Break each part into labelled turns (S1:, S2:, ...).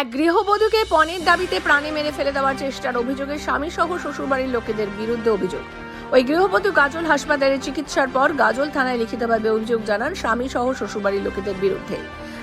S1: এক গৃহবধূকে পণের দাবিতে প্রাণে মেরে ফেলে দেওয়ার চেষ্টার অভিযোগে স্বামী সহ শ্বশুরবাড়ির লোকেদের বিরুদ্ধে অভিযোগ। ওই গৃহবধূ গাজল হাসপাতালে চিকিৎসার পর গাজল থানায় লিখিতভাবে অভিযোগ জানান স্বামী সহ শ্বশুরবাড়ির লোকেদের বিরুদ্ধে।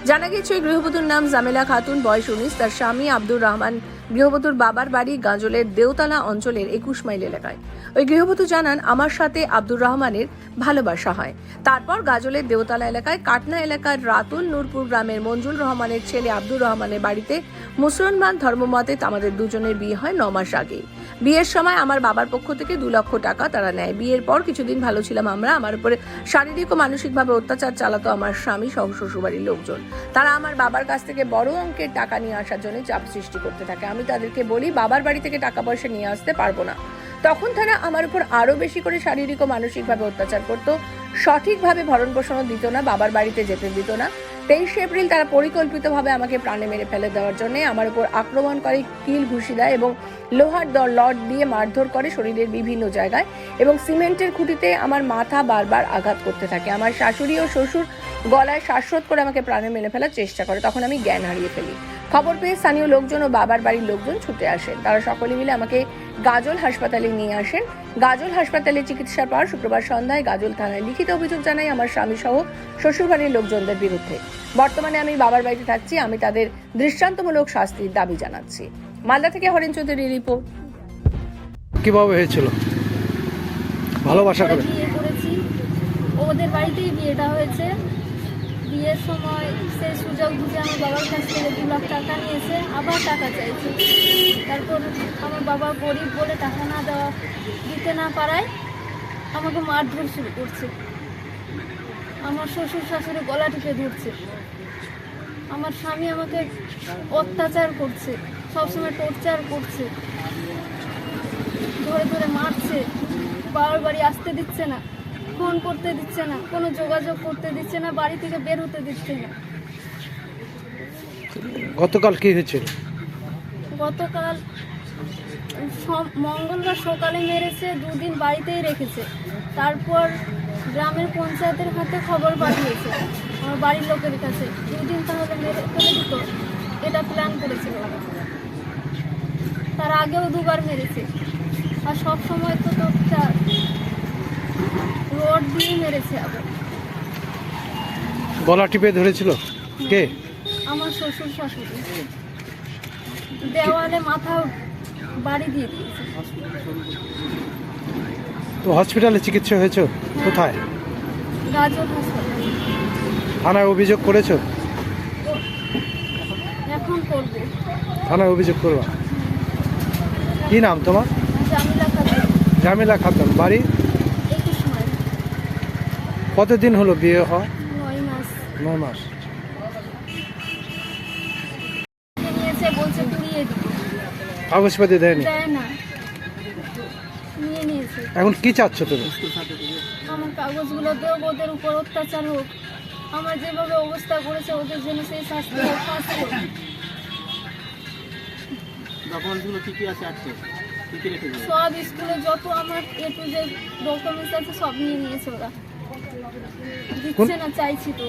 S1: জানা গেছে ওই গৃহবধূর নাম জামেলা খাতুন, বয়স উনিশ, তার স্বামী আব্দুর রহমান গৃহবধূর বাবার বাড়ি গাজলের দেওতলা অঞ্চলের একুশ মাইল এলাকায়। ওই গৃহবধূ জানান, আমার সাথে আব্দুর রহমানের ভালোবাসা হয়। তারপর গাজলের দেওতলা এলাকায় কাটনা এলাকার রাতুল নূরপুর গ্রামের মঞ্জুল রহমানের ছেলে আব্দুর রহমানের বাড়িতে মুসলমান ধর্মমতে আমাদের দুজনের বিয়ে হয় ন মাস আগে। বিয়ের সময় আমার বাবার পক্ষ থেকে দু লক্ষ টাকা তারা নেয়। বিয়ের পর কিছুদিন ভালো ছিলাম আমরা। আমার উপরে শারীরিক ও মানসিকভাবে অত্যাচার চালাতো আমার স্বামী সহ শ্বশুরবাড়ির লোকজন। তারা আমার বাবার কাছ থেকে বড় অঙ্কের টাকা নিয়ে আসার জন্য চাপ সৃষ্টি করতে থাকে। আমি তাদেরকে বলি, বাবার বাড়ি থেকে টাকা পয়সা নিয়ে আসতে পারব না। তখন তারা আমার উপর আরও বেশি করে শারীরিক ও মানসিকভাবে অত্যাচার করতো। সঠিকভাবে ভরণ পোষণও দিত না, বাবার বাড়িতে যেতে দিত না। তেইশে এপ্রিল তারা পরিকল্পিতভাবে আমাকে প্রাণে মেরে ফেলে দেওয়ার জন্য আমার উপর আক্রমণ করে, কিল ঘুষি দেয় এবং লোহার দর লট দিয়ে মারধর করে শরীরের বিভিন্ন জায়গায় এবং সিমেন্টের খুঁটিতে আমার মাথা বারবার আঘাত করতে থাকে। আমার শাশুড়ি ও শ্বশুর গলায় শ্বাসরোধ করে আমাকে প্রাণে মেরে ফেলার চেষ্টা করে। তখন আমি জ্ঞান হারিয়ে ফেলি। খবর পেয়ে স্থানীয় লোকজন ও বাবার বাড়ির লোকজন ছুটে আসেন। তারা সকলে মিলে আমাকে গাজল হাসপাতালে নিয়ে আসেন। গাজল হাসপাতালে চিকিৎসার পর শুক্রবার সন্ধ্যায় গাজল থানায় লিখিত অভিযোগ জানাই আমার স্বামী সহ শ্বশুরবাড়ির লোকজনদের বিরুদ্ধে। বর্তমানে আমি বাবার বাড়িতে থাকছি আমি তাদের দৃষ্টান্তমূলক শাস্তির দাবি জানাচ্ছি। মালদা থেকে হরেন চৌধুরী রিপোর্ট।
S2: কীভাবে হয়েছিল? ভালোবাসা করে।
S3: ওদের বাড়িতেই বিয়েটা হয়েছে। বিয়ের সময় সেই সুযোগ বুঝে আমার বাবার কাছ থেকে দু লাখ টাকা নিয়েছে, আবার টাকা চাইছে। তারপর আমার বাবা গরিব বলে টাকা না দেওয়া, দিতে না পারায় আমাকে মারধর শুরু করছে। আমার শ্বশুর শাশুড়ি গলা টিপে ধরছে। আমার স্বামী আমাকে অত্যাচার করছে, সবসময় টর্চার করছে। ধরে ধরে মারছে বাবার বাড়ি আসতে দিচ্ছে না। ফোন করতে দিচ্ছে না কোনো যোগাযোগ করতে দিচ্ছে না বাড়ি থেকে বের হতে দিচ্ছে না।
S2: গতকাল কি হয়েছিল?
S3: গতকাল মঙ্গলবার সকালে মেরেছে দুদিন বাড়িতেই রেখেছে। তারপর গ্রামের পঞ্চায়েতের হাতে খবর পাঠিয়েছে আমার বাড়ির লোকের কাছে। দুদিন তাহলে মেরে ফেলে দিত এটা প্ল্যান করেছিল। তার আগেও দুবার মেরেছে। আর সব সময় তো তোরটা রড দিয়ে মেরেছে আবার।
S2: গলা টিপে ধরেছিল? কে?
S3: আমার শ্বশুর শাশুড়ি। দেওয়ালে মাথা বাড়ি দিয়ে দিয়েছে।
S2: তো হসপিটালে চিকিৎসা হয়েছে? কোথায়?
S3: গাজর হাসপাতাল।
S2: থানায় অভিযোগ করেছ?
S3: এখন করব।
S2: থানায় অভিযোগ করবা? কি নাম তোমার?
S3: জামিলা খাতুন।
S2: জামিলা খাতুন। বাড়ি? কতদিন হলো বিয়ে হওয়া?
S3: নয় মাস।
S2: নয় মাস।
S3: কে নিয়েছে বলছে পুড়িয়ে দিতে
S2: কাগজপাতি দেয়নি?
S3: দেয় না। নিয়ে নিয়েছে।
S2: এখন কি চাচ্ছ তুমি?
S3: আমার কাগজগুলো দেও ওদের উপর অত্যাচার হোক। আমার যেভাবে অবস্থা করেছে ওদের জন্য সেই শাস্তি হোক ফাঁসি হোক
S4: ডকুমেন্টসগুলো কি কি আছে আজকে?
S3: সব স্কুলে যত আমার এ টু যে ডকুমেন্টস আছে সব নিয়ে নিয়েছে ওরা। দিচ্ছে না চাইছি তো।